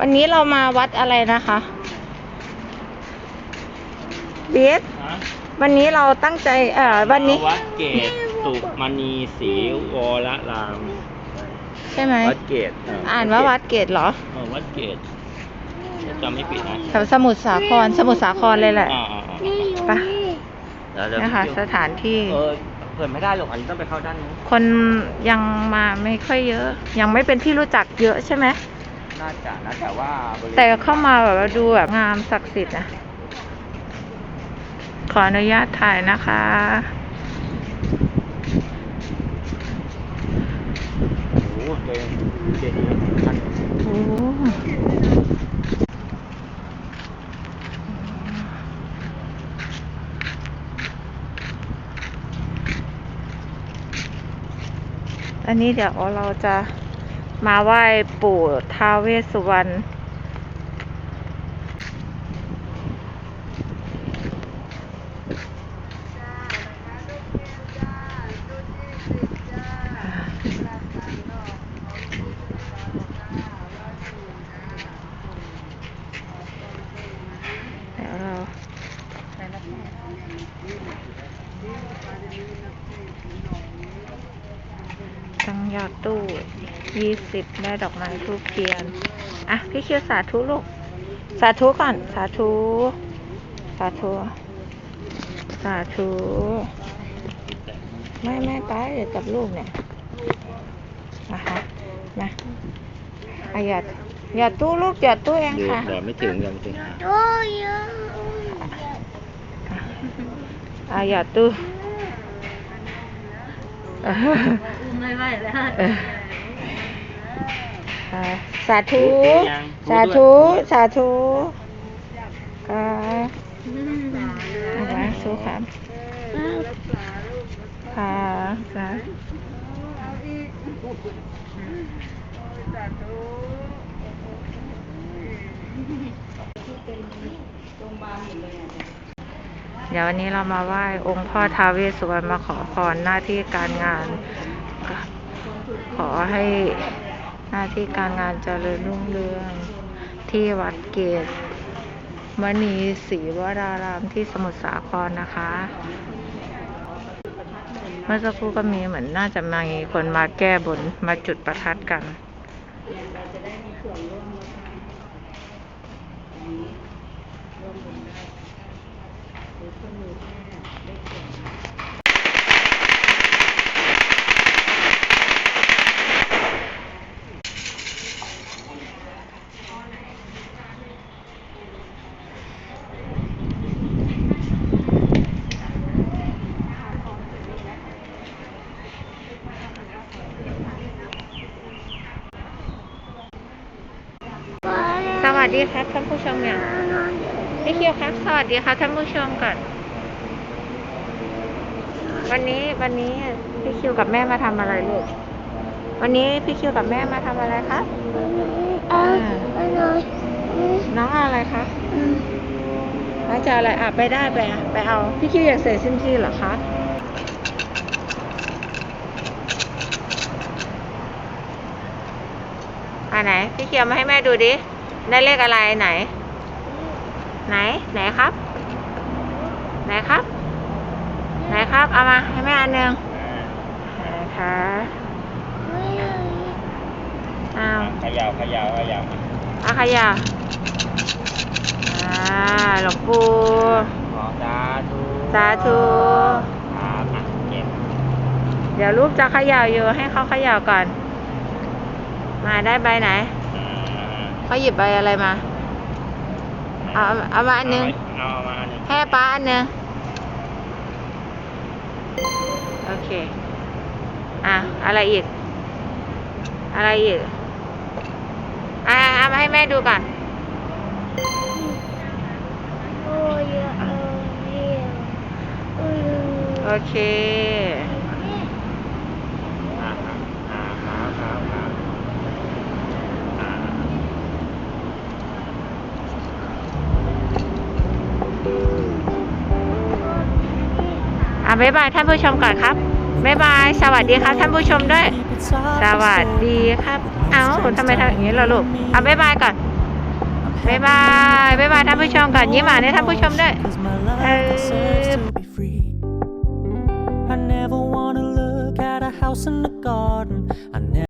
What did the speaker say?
วันนี้เรามาวัดอะไรนะคะบีสฮะวันนี้เราตั้งใจ เอ่อ วันนี้ วัดเกตสุมณีศรีวรรามใช่ไหมวัดเกตเอ่านว่าวัดเกตเหรอเออวัดเกตถ้าจำไม่ผิดนะแถวสมุทรสาคร สมุทรสาครเลยแหละอ่าอ่าอ่าไปเดี๋ยวเดี๋ยวนะคะ สถานที่เออเปิดไม่ได้หรอกอันนี้ต้องไปเข้าด้านนู้นคนยังมาไม่ค่อยเยอะ ยังไม่เป็นที่รู้จักเยอะใช่ไหม น่าจะนะแต่ว่าบริวณแต่เข้ามาแบบว่าดูแบบงามศักดิ์สิทธิ์นะ ขออนุญาตถ่ายนะคะ โอ้โหเจเจดีย์ท่านโอ้อันนี้เดี๋ยวเราจะ มาไหว้ปู่ท้าเวสสุวรรณเดี๋ยวเราตั้งยอดตู้ ยี่สิบได้ดอกไม้ทูบเทียน อะ พี่คิวสาธุลูก สาธุก่อน สาธุ สาธุ สาธุ ไม่ไม่ไปเดี๋ยวกับลูกเนี่ยนะคะนะอะอย่าอย่าตู้ลูกอย่าตู้เองดูค่ะเดี๋ยวไม่ถึงเดี๋ยวไม่ถึงอาอย่าตู้ไม่ไหวแล้ว เอออ่าสาธุยังสาธุ สาธุก็เอาไว้สู้ครับค่ะสาเดี๋ยววันนี้เรามาไหว้องค์พ่อท้าวเวสสุวรรณมาขอพรหน้าที่การงานก็ขอให้ หน้าที่การงานเจริญรุ่งเรือง ที่วัดเกตมณีศรีวรารามที่สมุทรสาครนะคะ เมื่อสักครู่ก็มีเหมือนน่าจะมีคนมาแก้บนมาจุดประทัดกัน ส วัสดีครับท่านผู้ชมเนี่ยพี่คิวครับ สวัสดีครับท่านผู้ชมก่อน วันนี้วันนี้พี่คิวกับแม่มาทำอะไรลูก วันนี้พี่คิวกับแม่มาทำอะไรครับเอาน้องเอาอะไรคะน้องจะอาอะไรอะไปได้ไปอะไปเอา พี่คิวอยากเสร็จสิ้นที่เหรอคะอ่าไหน พี่เคียวมาให้แม่ดูดิ ได้เลขอะไรไหน ไหน ไหนครับ ไหนครับ ไหนครับ เอามาให้แม่อันหนึ่งไหนคะอ้าวขยาวขยาวขยาวอาขยะอ่าหลวงปู่ขอสาธุสาธุครับอะเก็บเดี๋ยวลูกจะเขย่าอยู่ให้เขาเขย่าก่อน มาได้ใบไหนอ่า เขาหยิบใบอะไรมา เอาเอามาอันหนึงเอามาอันหนึงให้ป้าอันหนึงโอเค อะ อะไรอีก อะไรอีก อะเอามาให้แม่ดูก่อนโอเค บ๊ายบายท่านผู้ชมก่อนครับบ๊ายบาย สวัสดีครับท่านผู้ชมด้วย สวัสดีครับ เอ้าทำไมทำอย่างนี้ล่ะลูกเอาบ๊ายบายก่อนบ๊ายบายบ๊ายบายท่านผู้ชมก่อนยิ้มหวานให้ท่านผู้ชมด้วยเออ